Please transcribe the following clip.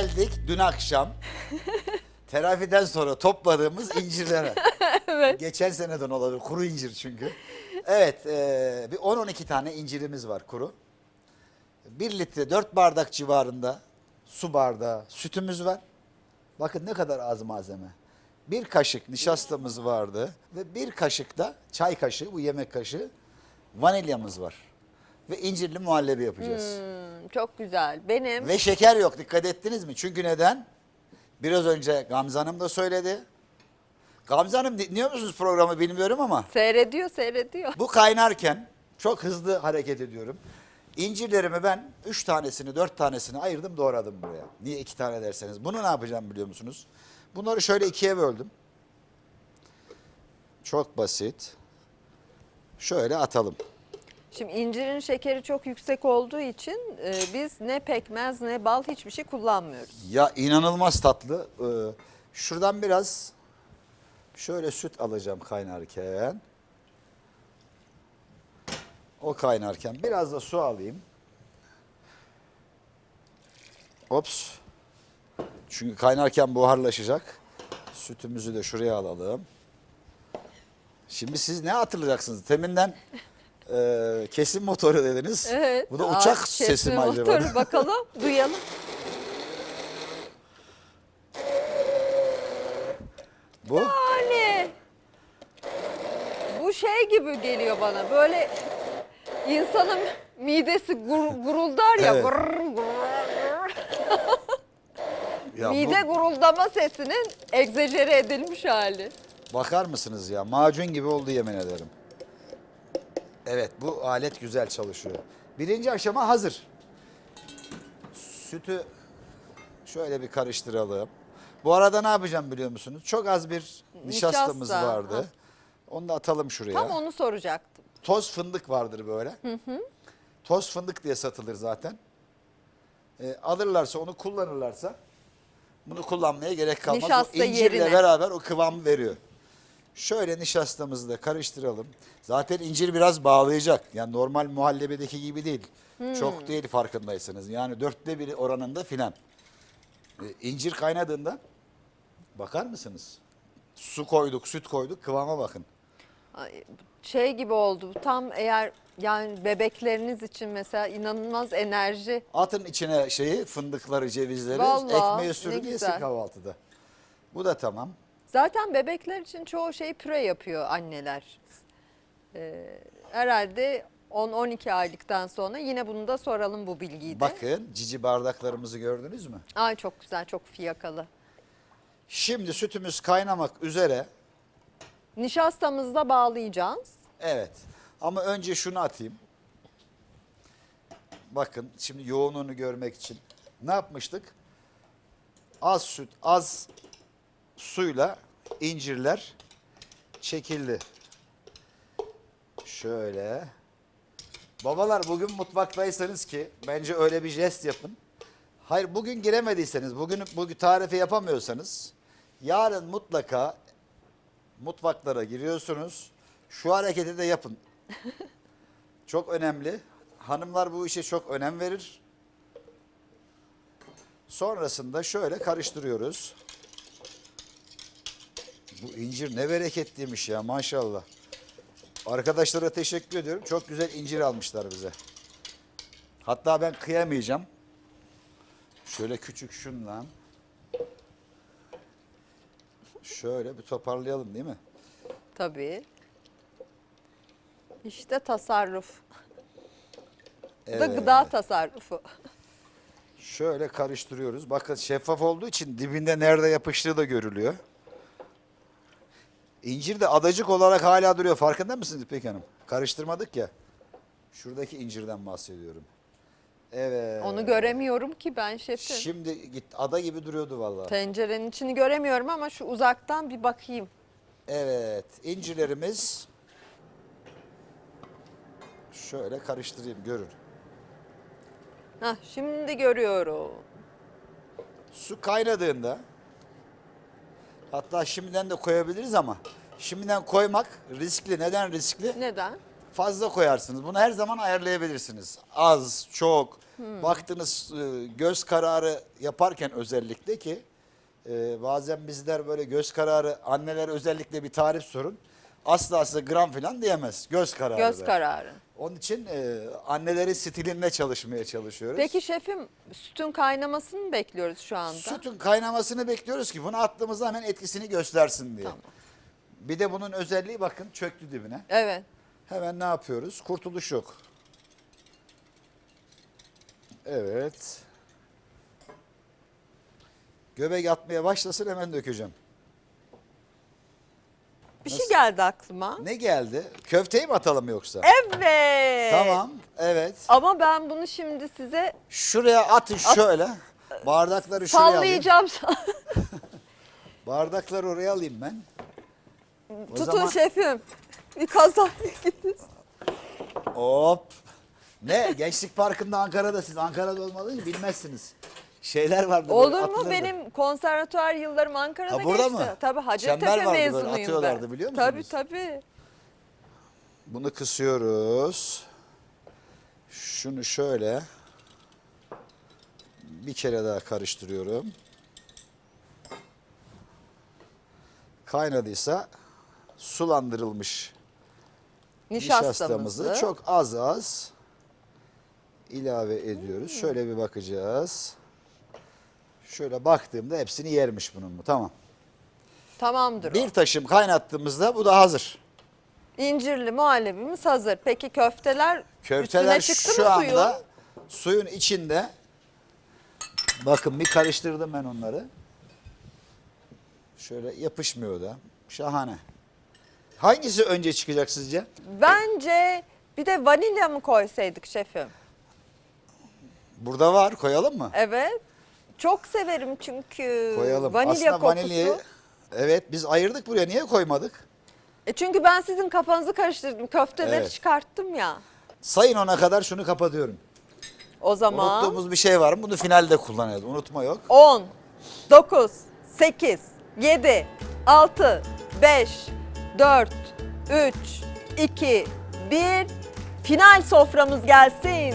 Geldik dün akşam terafiden sonra topladığımız incirlere. Evet. Geçen seneden olabilir. Kuru incir çünkü. Evet e, bir 10-12 tane incirimiz var kuru. 1 litre 4 bardak civarında su bardağı sütümüz var. Bakın ne kadar az malzeme. Bir kaşık nişastamız vardı ve bir kaşık da çay kaşığı bu yemek kaşığı vanilyamız var. Ve incirli muhallebi yapacağız. Hmm, çok güzel. Benim Ve şeker yok dikkat ettiniz mi? Çünkü neden? Biraz önce Gamze Hanım da söyledi. Gamze Hanım dinliyor musunuz programı bilmiyorum ama seyrediyor seyrediyor. bu kaynarken çok hızlı hareket ediyorum. İncirlerimi ben 3 tanesini 4 tanesini ayırdım doğradım buraya. Niye 2 tane derseniz. Bunu ne yapacağım biliyor musunuz? Bunları şöyle ikiye böldüm. Çok basit. Şöyle atalım. Şimdi incirin şekeri çok yüksek olduğu için e, biz ne pekmez ne bal hiçbir şey kullanmıyoruz. Ya inanılmaz tatlı. Ee, şuradan biraz şöyle süt alacağım kaynarken. O kaynarken biraz da su alayım. Ops. Çünkü kaynarken buharlaşacak. Sütümüzü de şuraya alalım. Şimdi siz ne hatırlayacaksınız? Teminden e, kesim motoru dediniz. Evet. Bu da Aa, uçak kesme sesi mi acaba? motoru. Bakalım duyalım. Bu? Yani bu şey gibi geliyor bana böyle insanın midesi gur- guruldar ya. Evet. gurr, gurr. Ya bu- Mide guruldama sesinin egzajere edilmiş hali. Bakar mısınız ya? Macun gibi oldu yemin ederim. Evet bu alet güzel çalışıyor. Birinci aşama hazır. Sütü şöyle bir karıştıralım. Bu arada ne yapacağım biliyor musunuz? Çok az bir nişastamız Nişasta, vardı. ha. Onu da atalım şuraya. Tam onu soracaktım. Toz fındık vardır böyle. Toz fındık diye satılır zaten. E, alırlarsa onu kullanırlarsa bunu kullanmaya gerek kalmaz. Nişasta o incirle yerine. beraber o kıvam veriyor. Şöyle nişastamızı da karıştıralım. Zaten incir biraz bağlayacak. Yani normal muhallebideki gibi değil. Çok değil farkındaysanız. Yani dörtte biri oranında filan. E, incir kaynadığında bakar mısınız? Su koyduk, süt koyduk, kıvama bakın. Ay, Şey gibi oldu. Tam eğer yani bebekleriniz için mesela inanılmaz enerji. Atın içine şeyi fındıkları, cevizleri, Vallahi, ekmeğe ne sürün yesin kahvaltıda. Bu da tamam. Zaten bebekler için çoğu şey püre yapıyor anneler. Ee, herhalde 10-12 aylıktan sonra yine bunu da soralım bu bilgiyi de. Bakın cici bardaklarımızı gördünüz mü? Ay çok güzel, çok fiyakalı. Şimdi sütümüz kaynamak üzere. Nişastamızı da bağlayacağız. Evet. Ama önce şunu atayım. Bakın şimdi yoğunluğunu görmek için. Ne yapmıştık? Az süt, az suyla incirler çekildi. Şöyle. Babalar bugün mutfaktaysanız ki bence öyle bir jest yapın. Hayır bugün giremediyseniz, bugün bugün tarifi yapamıyorsanız yarın mutlaka mutfaklara giriyorsunuz. Şu hareketi de yapın. Çok önemli. Hanımlar bu işe çok önem verir. Sonrasında şöyle karıştırıyoruz. Bu incir ne bereketliymiş ya maşallah. Arkadaşlara teşekkür ediyorum. Çok güzel incir almışlar bize. Hatta ben kıyamayacağım. Şöyle küçük şundan. Şöyle bir toparlayalım değil mi? Tabii. İşte tasarruf. Bu da Evet. gıda tasarrufu. Şöyle karıştırıyoruz. Bakın şeffaf olduğu için dibinde nerede yapıştığı da görülüyor. İncir de adacık olarak hala duruyor. Farkında mısınız İpek Hanım? Karıştırmadık ya. Şuradaki incirden bahsediyorum. Evet. Onu göremiyorum ki ben şefim. Şimdi git ada gibi duruyordu vallahi. Tencerenin içini göremiyorum ama şu uzaktan bir bakayım. Evet. incirlerimiz şöyle karıştırayım görün. Hah, şimdi görüyorum. Su kaynadığında hatta şimdiden de koyabiliriz ama şimdiden koymak riskli. Neden riskli? Neden? fazla koyarsınız. Bunu her zaman ayarlayabilirsiniz. Az, çok. Baktınız e, göz kararı yaparken özellikle ki e, bazen bizler böyle göz kararı anneler özellikle bir tarif sorun. Asla size gram falan diyemez. Göz kararı. Göz der. kararı. Onun için e, annelerin stilinde çalışmaya çalışıyoruz. Peki şefim sütün kaynamasını mı bekliyoruz şu anda? Sütün kaynamasını bekliyoruz ki bunu attığımızda hemen etkisini göstersin diye. Tamam. Bir de bunun özelliği bakın çöktü dibine. Evet. Hemen ne yapıyoruz? Kurtuluş yok. Evet. Göbek atmaya başlasın hemen dökeceğim. Bir şey geldi aklıma. Ne geldi? Köfteyi mi atalım yoksa? Evet. Tamam. Evet. Ama ben bunu şimdi size Şuraya atın şöyle. Bardakları şuraya alayım. sallayacağım. Bardakları oraya alayım ben. O Tutun zaman- şefim. Bir kaza gittiniz. Hop. Ne? Gençlik Parkı'nda Ankara'da siz Ankara'da olmadığını bilmezsiniz. Şeyler vardı. Olur mu? atılırdı. Benim konservatuar yıllarım Ankara'da Ha, burada geçti. mı? Tabii Hacettepe mezunuyum ben. atıyorlardı biliyor Tabii musunuz? tabii. Bunu kısıyoruz. Şunu şöyle bir kere daha karıştırıyorum. Kaynadıysa sulandırılmış Nişastamızı. nişastamızı çok az az ilave ediyoruz. Şöyle bir bakacağız. Şöyle baktığımda hepsini yermiş bunun bu. Tamam. Tamamdır Bir o. taşım kaynattığımızda bu da hazır. İncirli muhallebimiz hazır. Peki köfteler, Köfteler üstüne çıktı şu mı anda suyun? suyun içinde. Bakın bir karıştırdım ben onları. Şöyle yapışmıyor da. Şahane. Hangisi önce çıkacak sizce? Bence bir de vanilya mı koysaydık şefim? Burada var koyalım mı? Evet. Çok severim çünkü Koyalım. vanilya Aslında kokusu. vanilyayı evet biz ayırdık buraya niye koymadık? E çünkü ben sizin kafanızı karıştırdım. Köfteleri Evet. çıkarttım ya. Sayın ona kadar şunu kapatıyorum. O zaman Unuttuğumuz bir şey var mı? Bunu finalde kullanacağız. Unutma yok. 10, 9, 8, 7, 6, 5, 4, 3, 2, 1. Final soframız gelsin.